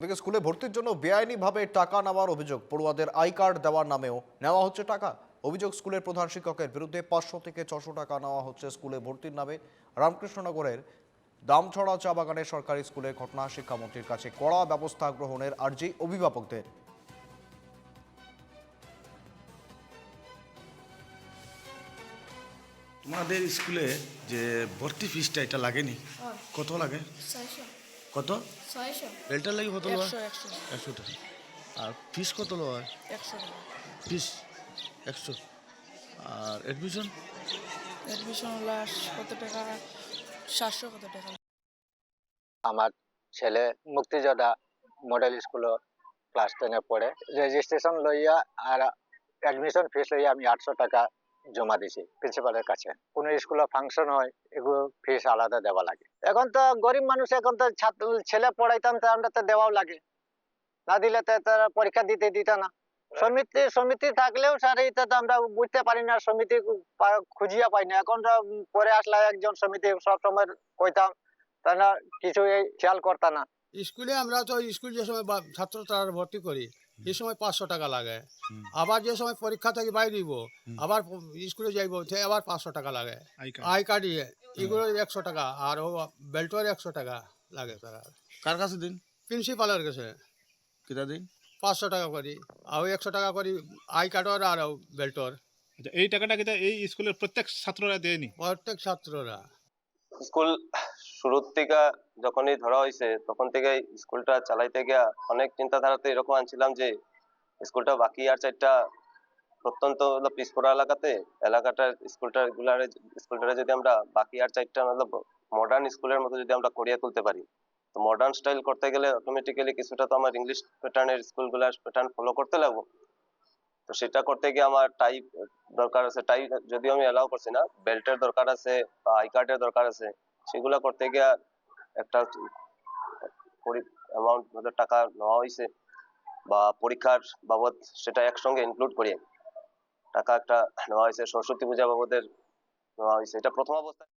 স্কুলে ভর্তির জন্য বেআইনিভাবে টাকা নেওয়ার অভিযোগ। পড়ুয়াদের আই কার্ড দেওয়ার নামেও নেওয়া হচ্ছে টাকা। অভিযোগ স্কুলের প্রধান শিক্ষকের বিরুদ্ধে পাঁচশো থেকে ছশো টাকা নেওয়া হচ্ছে স্কুলে ভর্তির নামে। রামকৃষ্ণনগরের দামছড়া চা বাগানের সরকারি স্কুলের ঘটনা শিক্ষামন্ত্রীর কাছে কড়া ব্যবস্থা গ্রহণের আর্জি অভিভাবকদের। তোমাদের স্কুলে যে ভর্তি ফিসটা এটা লাগেনি? কত লাগে? কত? বেলটার লাগে কত লয়? একশো টাকা। আর ফিস কত লয়? ফিস? একশো। আর অ্যাডমিশন অ্যাডমিশন কত টাকা? সাতশো কত টাকা। আমার ছেলে মুক্তিযোদ্ধা মডেল স্কুল ক্লাস টেনে পড়ে। রেজিস্ট্রেশন লইয়া আর অ্যাডমিশন ফিস লইয়া আমি আটশো টাকা জমা দিছি প্রিন্সিপালের কাছে। কোনো স্কুলে ফাংশন হয় এগুলো ফিস আলাদা দেওয়া লাগে। এখন তো গরিব মানুষ এখন তো ছাত্র ছেলে পড়াইতাম তো আমরা তো দেওয়াও লাগে। না দিলে তো তারা পরীক্ষা দিতে দিত না। সমিতি সমিতি থাকলেও স্যার এটা তো আমরা বুঝতে পারি না সমিতি খুঁজিয়া পাই না। এখন পরে আসলে একজন সমিতি সবসময় কইতাম তা না কিছু খেয়াল করতাম না। স্কুলে আমরা তো স্কুল যে সময় ছাত্র তারা ভর্তি করি এই সময় পাঁচশো টাকা লাগে। আবার যে সময় পরীক্ষা থেকে বাইরে দিব আবার স্কুলে যাইব সে আবার পাঁচশো টাকা লাগে। I card. ইয়ে এগুলো একশো টাকা আর ও বেল্টের একশো টাকা লাগে তারা। কার কাছে দিন? প্রিন্সিপালের কাছে। কিতা দিন? পাঁচশো টাকা করি আর ওই একশো টাকা করি আই কার্ডর আর বেল্টর। আচ্ছা, এই টাকাটা কিন্তু এই স্কুলের প্রত্যেক ছাত্ররা দেয়নি? প্রত্যেক ছাত্ররা। স্কুল শুরুর থেকে যখনই ধরা হয়েছে, তখন থেকে স্কুলটা চালাইতে গিয়া অনেক চিন্তাধারাতে এরকম আনছিলাম যে, স্কুলটা বাকি আর চারটা প্রত্যন্ত হলো পিছপড়া এলাকাতে এলাকাটা স্কুলটা গুলারে স্কুলটারে যদি আমরা বাকি আর চারটা মতলব মডার্ন স্কুলের মতো যদি আমরা করিয়ে তুলতে পারি, তো মডার্ন স্টাইল করতে গেলে অটোমেটিক্যালি কিছুটা তো আমার ইংলিশ প্যাটার্নের স্কুলগুলার প্যাটার্ন ফলো করতে লাগবো। তো সেটা করতে গিয়ে আমার টাইপ দরকার আছে টাই যদিও আমি এলাও করছি না বেল্টের দরকার আছে আই কার্ডের দরকার আছে সেগুলা করতে গিয়া একটা অ্যামাউন্ট টাকা নেওয়া হয়েছে বা পরীক্ষার বাবদ সেটা একসঙ্গে ইনক্লুড করিয়ে টাকা একটা নেওয়া হয়েছে সরস্বতী পূজা বাবদের নেওয়া হয়েছে এটা প্রথম অবস্থায়